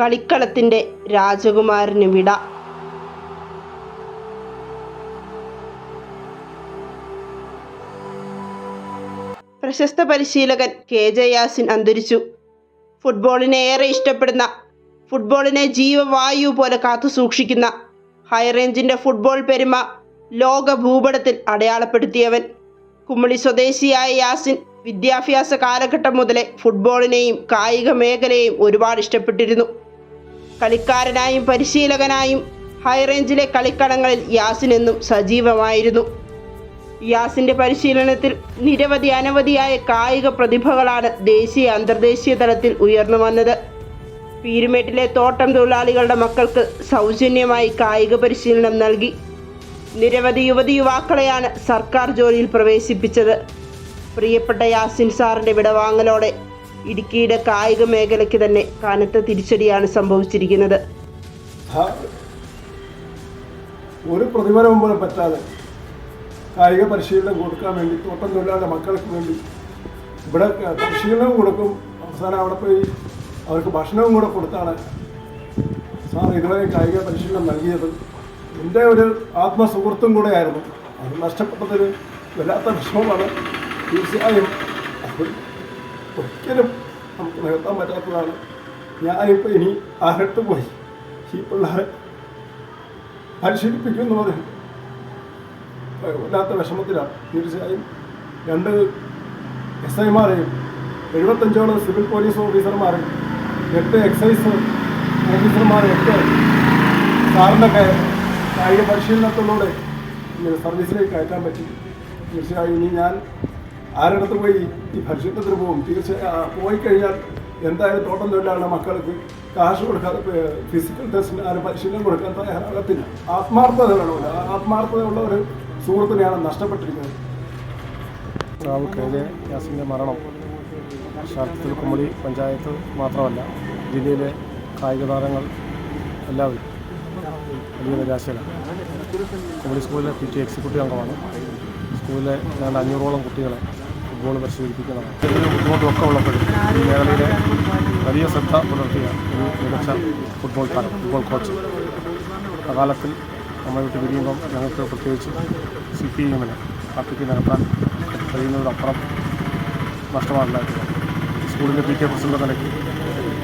കളിക്കളത്തിന്റെ രാജകുമാരന് വിട. പ്രശസ്ത പരിശീലകൻ കെ ജെ യാസിൻ അന്തരിച്ചു. ഫുട്ബോളിനെ ഏറെ ഇഷ്ടപ്പെടുന്ന ഫുട്ബോളിനെ ജീവവായു പോലെ കാത്തു സൂക്ഷിക്കുന്ന ഹൈറേഞ്ചിന്റെ ഫുട്ബോൾ പെരുമ ലോക ഭൂപടത്തിൽ അടയാളപ്പെടുത്തിയവൻ. കുമ്മളി സ്വദേശിയായ യാസിൻ വിദ്യാഭ്യാസ കാലഘട്ടം മുതലേ ഫുട്ബോളിനെയും കായിക മേഖലയെയും ഒരുപാട് ഇഷ്ടപ്പെട്ടിരുന്നു. കളിക്കാരനായും പരിശീലകനായും ഹൈറേഞ്ചിലെ കളിക്കളങ്ങളിൽ യാസിൻ എന്നും സജീവമായിരുന്നു. യാസിന്റെ പരിശീലനത്തിൽ നിരവധി അനവധിയായ കായിക പ്രതിഭകളാണ് ദേശീയ അന്തർദേശീയ തലത്തിൽ ഉയർന്നു വന്നത്. പീരുമേട്ടിലെ തോട്ടം തൊഴിലാളികളുടെ മക്കൾക്ക് സൗജന്യമായി കായിക പരിശീലനം നൽകി. നിരവധി യുവതി യുവാക്കളെയാണ് സർക്കാർ ജോലിയിൽ പ്രവേശിപ്പിച്ചത്. പ്രിയപ്പെട്ട യാസിൻ സാറിന്റെ വിടവാങ്ങലോടെ ഇടുക്കിയുടെ കായിക മേഖലയ്ക്ക് തന്നെ കനത്ത തിരിച്ചടിയാണ് സംഭവിച്ചിരിക്കുന്നത്. ഒരു പ്രതിഫലവും പോലും പറ്റാതെ കായിക പരിശീലനം കൊടുക്കാൻ വേണ്ടി തോട്ടം തൊഴിലാളിയുടെ മക്കൾക്ക് വേണ്ടി ഇവിടെ പരിശീലനവും കൊടുക്കും. അവസാനം അവിടെ പോയി അവർക്ക് ഭക്ഷണവും കൂടെ കൊടുത്താണ് സാർ ഇതുവരെ കായിക പരിശീലനം നൽകിയത്. എന്റെ ഒരു ആത്മസുഹൃത്തും കൂടെയായിരുന്നു. അത് നഷ്ടപ്പെട്ടതൊരു വല്ലാത്ത വിഷമമാണ്. തീർച്ചയായും ഒരിക്കലും നമുക്ക് നികത്താൻ പറ്റാത്തതാണ്. ഞാനിപ്പോൾ ഇനി ആരട്ട് പോയി. ഈ പിള്ളേരെ പരിശീലിപ്പിക്കുന്നത് വല്ലാത്ത വിഷമത്തിലാണ്. തീർച്ചയായും രണ്ട് എസ് ഐമാരെയും എഴുപത്തഞ്ചോളം സിവിൽ പോലീസ് ഓഫീസർമാരെ എട്ട് എക്സൈസ് ഓഫീസർമാരെയൊക്കെ സാറിന്റെ കായിക പരിശീലനത്തിലൂടെ സർവീസിലേക്ക് കയറ്റാൻ പറ്റി. തീർച്ചയായും ഇനി ഞാൻ ആരടുത്ത് പോയി ഈ ഭക്ഷ്യത്തിന് പോകും തീർച്ചയായും പോയി കഴിഞ്ഞാൽ എന്തായാലും തോട്ടം തൊഴിലാളിയുടെ മക്കൾക്ക് കാശ് കൊടുക്കാതെ ഫിസിക്കൽ ടെസ്റ്റിന് ആരും പരിശീലനം കൊടുക്കാൻ തയ്യാറാകത്തില്ല. ആത്മാർത്ഥത വേണമല്ലോ ആത്മാർത്ഥതയുള്ള ഒരു സുഹൃത്തിനെയാണ് നഷ്ടപ്പെട്ടിരിക്കുന്നത്. റാവു മരണം ശാസ്ത്രത്തിൽ കുമളി പഞ്ചായത്ത് മാത്രമല്ല ജില്ലയിലെ കായിക താരങ്ങൾ എല്ലാവരും വലിയ നിരാശയിലാണ്. കുമ്മളി സ്കൂളിലെ പി ടി എക്സിക്യൂട്ടീവ് അംഗമാണ്. സ്കൂളിലെ ഏതാണ്ട് അഞ്ഞൂറോളം കുട്ടികളെ ഫുട്ബോൾ പരിശീലിപ്പിക്കുന്നതാണ് ഇതിന് ബുദ്ധിമുട്ടൊക്കെ ഉള്ളപ്പോഴും ഈ മേഖലയിലെ വലിയ ശ്രദ്ധ പുലർത്തിയ ഒരു മികച്ച ഫുട്ബോൾ താരം ഫുട്ബോൾ കോച്ച് അകാലത്തിൽ നമ്മൾ വിട്ട് പിരിയുമ്പം ഞങ്ങൾക്ക് പ്രത്യേകിച്ച് സി പി എമ്മിന് പാർട്ടിക്ക് നടത്താൻ കഴിയുന്നതിനപ്പുറം നഷ്ടമാണുണ്ടായിട്ടുള്ളത് സ്കൂളിന്റെ പി കെ പ്രസിഡന്റ് നിലയ്ക്ക്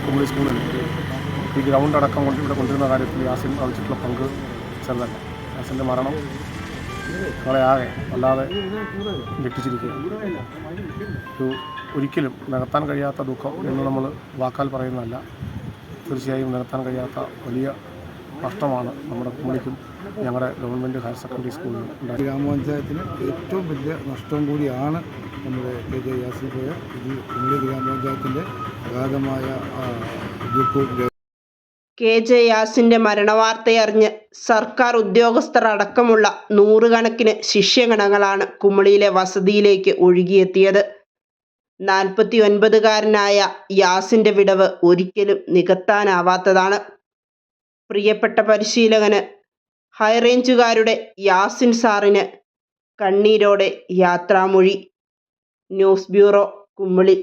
കുമ്പളി സ്കൂളിൽ ഈ ഗ്രൗണ്ട് അടക്കം കൊണ്ട് ഇവിടെ കൊണ്ടുവരുന്ന കാര്യത്തിൽ യാസിൻ വഹിച്ചിട്ടുള്ള പങ്ക് ചെറുതല്ല. യാസിന്റെ മരണം ഞങ്ങളെ ആകെ വല്ലാതെ ഞെട്ടിച്ചിരിക്കുകയാണ്. ഒരു ഒരിക്കലും നികത്താൻ കഴിയാത്ത ദുഃഖം എന്ന് നമ്മൾ വാക്കാൽ പറയുന്നതല്ല. തീർച്ചയായും നികത്താൻ കഴിയാത്ത വലിയ നഷ്ടമാണ് നമ്മുടെ കുമ്മളിക്കും ഞങ്ങളുടെ ഗവൺമെന്റ് ഹയർ സെക്കൻഡറി സ്കൂളിലും ഉണ്ടായി ഗ്രാമപഞ്ചായത്തിന് ഏറ്റവും വലിയ നഷ്ടം കൂടിയാണ് നമ്മുടെ കെ ജെ യാസിൻ പോയ ഇത് കുമളി ഗ്രാമപഞ്ചായത്തിന്റെ അഗാധമായ ദുഃഖവും കെ ജെ യാസിന്റെ മരണവാർത്തയറിഞ്ഞ് സർക്കാർ ഉദ്യോഗസ്ഥർ അടക്കമുള്ള നൂറുകണക്കിന് ശിഷ്യഗണങ്ങളാണ് കുമളിയിലെ വസതിയിലേക്ക് ഒഴുകിയെത്തിയത്. നാൽപ്പത്തി ഒൻപതുകാരനായ യാസിന്റെ വിടവ് ഒരിക്കലും നികത്താനാവാത്തതാണ്. പ്രിയപ്പെട്ട പരിശീലകന് ഹൈറേഞ്ചുകാരുടെ യാസിൻ സാറിന് കണ്ണീരോടെ യാത്രാമൊഴി. News bureau Kummali